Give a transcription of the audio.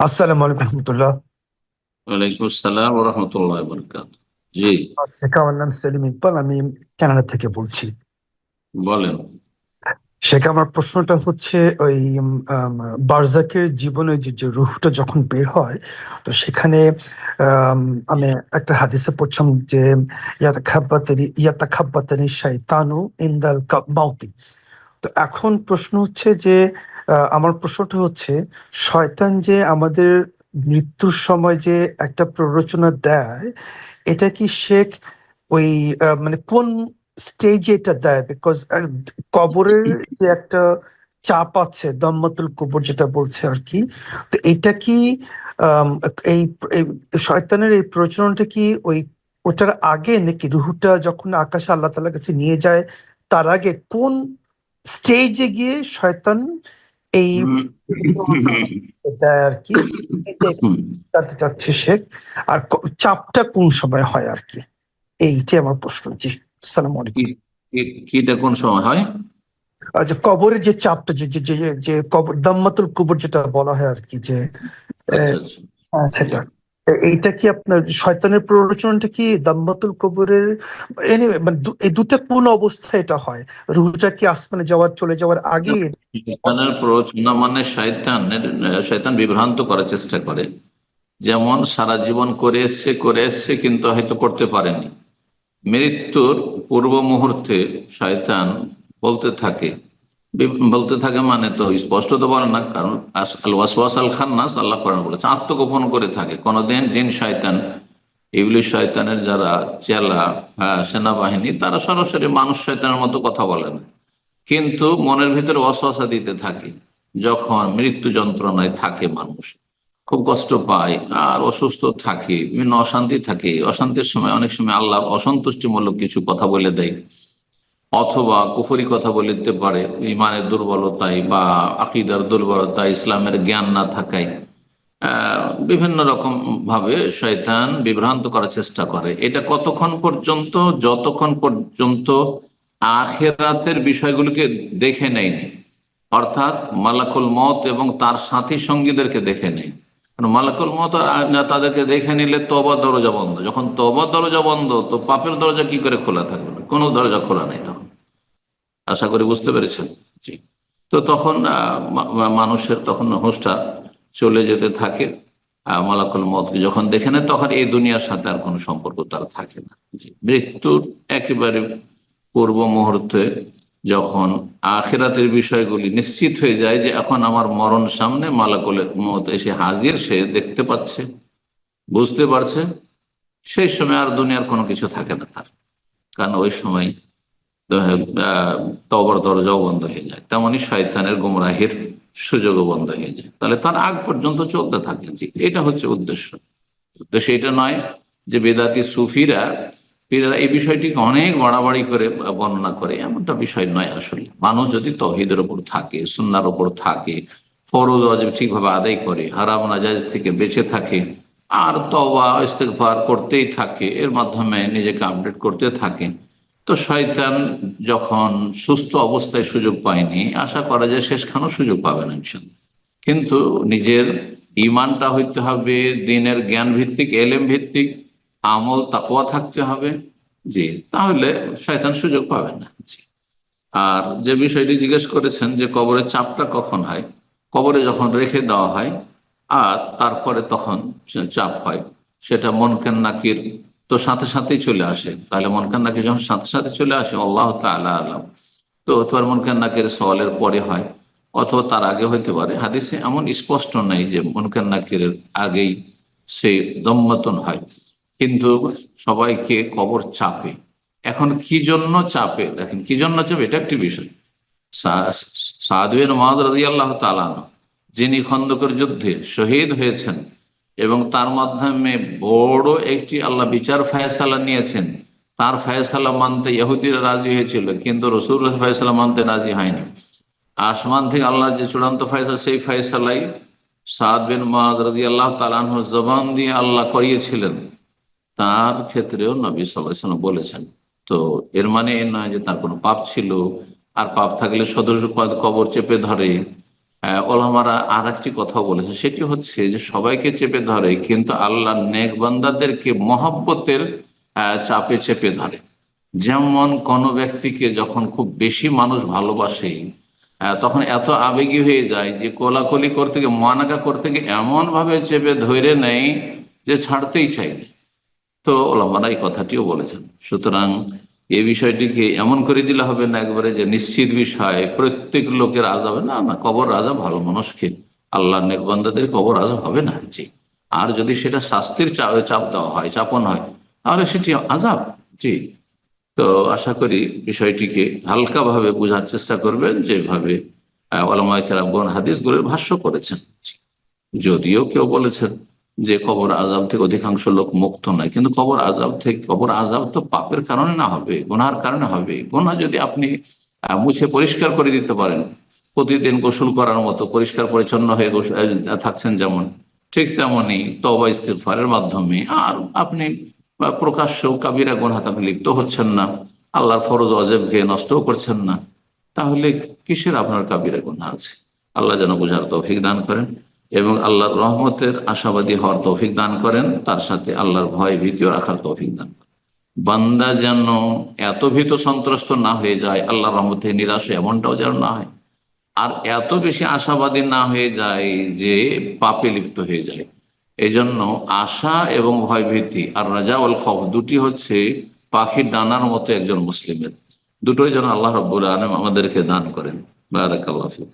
আসসালামু আলাইকুম রহমতুল্লাহ ওয়ালাইকুম আসসালাম ওয়া রাহমাতুল্লাহি ওয়া বারাকাতুহু জি শেখ আমার নাম সেলিম ইকবাল আমি কানাডা থেকে বলছি। বলেন। শেখ আমার প্রশ্নটা হচ্ছে ওই বারজাকের জীবনে যে রুহটা যখন বের হয় তো সেখানে আম, একটা হাদিসে পড়ছিলাম যে ইয়াতাখাব্বাতানি ইয়াতাখাব্বাতানি শাইতানু ইনদাল মাউতি। তো এখন প্রশ্ন হচ্ছে যে আমার প্রশ্নটা হচ্ছে, শয়তান যে আমাদের মৃত্যুর সময় যে একটা প্ররোচনা দেয়, এটা কি শেখ ওই মানে কোন স্টেজে এটা দেয়? বিকজ কবরের যে একটা চাপ আছে দম্মাতুল কবর যেটা বলছে আর কি, তো এটা কি এই শয়তানের এই প্ররোচনাটা কি ওই ওটার আগে নাকি রুহুটা যখন আকাশে আল্লাহ তাআলার কাছে নিয়ে যায়, তার আগে কোন স্টেজে গিয়ে শয়তান এই আর কি জানতে চাচ্ছে শেখ আর চাপটা কোন সময় হয় আর কি? এইটাই আমার প্রশ্ন জি সালাম আলাইকুম। কোন সময় হয়? আচ্ছা যে কবরের যে চাপটা যে যে যে কবর দাম্মাতুল কবর যেটা বলা হয় আর কি যে আচ্ছা, আচ্ছা। হ্যাঁ, সেটা। এইটা কি আপনার শয়তানের প্ররোচনাটা কি দাম্মাতুল কবরের? মানে এই দুটা কোন অবস্থায় এটা হয়? রুহটা কি আসমানে যাওয়ার, চলে যাওয়ার আগে? শয়তানের প্ররোচনা মানে শয়তানের শয়তান বিভ্রান্ত করার চেষ্টা করে। যেমন সারা জীবন করে এসছে করে এসছে, কিন্তু হয়তো করতে পারেনি। মৃত্যুর পূর্ব মুহূর্তে শয়তান বলতে থাকে বলতে থাকে মানে তো স্পষ্ট তো বলে না, কারণ আল আল খান্নাস আল্লাহ কোরআন বলেছে, আত্মগোপন করে থাকে। কোনোদিন জিন, শয়তান, ইবলিশ শয়তানের যারা চেলা সেনাবাহিনী, তারা সরাসরি মানুষ শয়তানের মতো কথা বলে না। কিন্তু মনের ভিতরে অসহসা দিতে থাকে, যখন মৃত্যু যন্ত্রণায় থাকে মানুষ। খুব কষ্ট পায়, আর অসুস্থ থাকে, বিভিন্ন অশান্তি থাকে। অশান্তির সময় অনেক সময় আল্লাহ অসন্তুষ্টিমূলক কিছু কথা বলে দেয়। অথবা কুফরি কথা বলিতে পারে, ইমানের দুর্বলতায় বা আকিদার দুর্বলতায়, ইসলামের জ্ঞান না থাকায় বিভিন্ন রকম ভাবে শয়তান বিভ্রান্ত করার চেষ্টা করে। এটা কতক্ষণ পর্যন্ত, যতক্ষণ পর্যন্ত আখেরাতের বিষয়গুলিকে দেখে নেয়নি, অর্থাৎ মালাকুল মত এবং তার সাথী সঙ্গীদেরকে দেখে কারণ মালাকুল মত তাদেরকে দেখে নিলে তবা দরজা বন্ধ। যখন তবা দরজা বন্ধ, তো পাপের দরজা কি করে খোলা থাকবে? কোনো দরজা খোলা নেই তখন। আশা করি বুঝতে পেরেছেন? জি। তো তখন মানুষের তখন হুঁশটা চলে যেতে থাকে। মালাকুল মতকে যখন দেখে নেয়, তখন এই দুনিয়ার সাথে আর কোনো সম্পর্ক তার থাকে না। জি। মৃত্যুর একেবারে পূর্ব মুহূর্তে যখন আখেরাতের বিষয়গুলি নিশ্চিত হয়ে যায় যে এখন আমার মরণ সামনে মালাকুলের মত এসে হাজির, সে দেখতে পাচ্ছে, বুঝতে পারছে, সেই সময় আর দুনিয়ার কোনো কিছু থাকে না তার। কারণ ওই সময় তবর দরজাও বন্ধ হয়ে যায়। তেমনই শয়তানের গুমরাহির সুযোগও বন্ধ হয়ে যায়। তাহলে তার আগ পর্যন্ত চলতে থাকে জি এটা হচ্ছে উদ্দেশ্য। উদ্দেশ্য এটা নয় যে বেদাতি সুফিরা পীরেরা এই বিষয়টিকে অনেক বাড়াবাড়ি করে বর্ণনা করে, এমনটা বিষয় নয় আসলে। মানুষ যদি তহিদের ওপর থাকে, সুন্নার ওপর থাকে, ফরজ অজব ঠিকভাবে আদায় করে, হারাম নাজাইজ থেকে বেঁচে থাকে, আর তবা ইস্তেগফার করতেই থাকে, এর মাধ্যমে নিজেকে আপডেট করতে থাকে, তো শয়তান যখন সুস্থ অবস্থায় সুযোগ পায়নি, আশা করা যায় শেষখানেও সুযোগ পাবে না ইনশাল্লাহ কিন্তু নিজের ইমানটা হইতে হবে, দিনের জ্ঞান ভিত্তিক এলেম ভিত্তিক আমল তাকওয়া থাকতে হবে। জি, তাহলে শয়তান সুযোগ পাবে না। আর যে বিষয়টি জিজ্ঞেস করেছেন যে কবরের চাপটা কখন হয়, কবরে যখন রেখে দেওয়া হয় আর তারপরে তখন চাপ হয়, সেটা মনকেন নাকির তো সাথে সাথেই চলে আসে। তাহলে মনকেন নাকির যখন সাথে সাথে চলে আসে, আল্লাহ তাআলা আলাম। তো তোমার মনকেন নাকির সওয়ালের পরে হয়, অথবা তার আগে হইতে পারে। হাদিসে এমন স্পষ্ট নাই যে মনকেন নাকিরের আগেই সে দম্মতন হয়। কিন্তু সবাইকে কবর চাপে। এখন কি জন্য চাপে? দেখেন, কি জন্য চাপে? এটা একটি বিষয়। সাদুয়ের মহাজ রাজি আল্লাহ তালান যিনি খন্দকের যুদ্ধে শহীদ হয়েছেন এবং তার মাধ্যমে বড় একটি আল্লাহ বিচার ফায়সালা নিয়েছেন, তার ফায়সালা মানতে ইহুদিরা রাজি হয়েছিল, কিন্তু রসুল ফায়সালা মানতে রাজি হয়নি। আসমান থেকে আল্লাহ যে চূড়ান্ত ফায়সালা, সেই ফায়সালাই সাদ বিন মহাজ রাজি আল্লাহ তালান জবান দিয়ে আল্লাহ করিয়েছিলেন। তার ক্ষেত্রেও নবী সাল্লাম বলেছেন। তো এর মানে এ নয় যে তার কোনো পাপ ছিল। আর পাপ থাকলে সদস্য কবর চেপে ধরে। ওলামারা আর একটি কথা বলেছে সেটি হচ্ছে যে সবাইকে চেপে ধরে, কিন্তু আল্লাহ নেক বান্দাদেরকে মহাব্বতের চাপে চেপে ধরে। যেমন কোন ব্যক্তিকে যখন খুব বেশি মানুষ ভালোবাসে তখন এত আবেগী হয়ে যায় যে কোলাকলি করতে গিয়ে মানাকা করতে গিয়ে এমন ভাবে চেপে ধরে নেই যে ছাড়তেই চাই না। তো ওলামারা এই কথাটিও বলেছেন। সুতরাং এই বিষয়টিকে এমন করে দিলে হবে না একবারে যে নিশ্চিত বিষয়, প্রত্যেক লোকের আজাব না না, কবর আজাব ভালো মানুষকে আল্লাহ নেকবন্দাদের কবর আজাব হবে না, জি। আর যদি সেটা শাস্তির চাপ দেওয়া হয়, চাপন হয়, তাহলে সেটি আজাব জি। তো আশা করি বিষয়টিকে হালকাভাবে বোঝার চেষ্টা করবেন যেভাবে ওলামাইকেরাবন হাদিসগুলোর ভাষ্য করেছেন যদিও কেউ বলেছেন যে কবর আজাব থেকে অধিকাংশ লোক মুক্ত নয়। কিন্তু কবর আজাব থেকে, কবর আজাব তো পাপের কারণে না হবে, গোনার কারণে হবে। গোনা যদি আপনি মুছে পরিষ্কার করে দিতে পারেন, প্রতিদিন গোসল করার মতো পরিষ্কার পরিচ্ছন্ন হয়ে থাকছেন যেমন, ঠিক তেমনই তবা ইস্তিফারের মাধ্যমে। আর আপনি প্রকাশ্য কাবিরা গোনা আপনি লিপ্ত হচ্ছেন না, আল্লাহর ফরজ অজেবকে নষ্টও করছেন না, তাহলে কিসের আপনার কাবিরা গুণা আছে? আল্লাহ যেন বোঝার তৌফিক দান করেন। এবং আল্লাহর রহমতের আশাবাদী হওয়ার তৌফিক দান করেন, তার সাথে আল্লাহর ভয় ভীতিও রাখার তৌফিক দান করেন। বান্দা যেন এত ভীত সন্ত্রস্ত না হয়ে যায়, আল্লাহর রহমতে নিরাশ এমনটাও যেন না হয়। আর এত বেশি আশাবাদী না হয়ে যায় যে পাপে লিপ্ত হয়ে যায়। এই জন্য আশা এবং ভয়ভীতি আর রাজা উল খফ দুটি হচ্ছে পাখির ডানার মতো একজন মুসলিমের। দুটোই যেন আল্লাহ রব্বুল আলম আমাদেরকে দান করেন। বারাকাল্লাহ ফিক।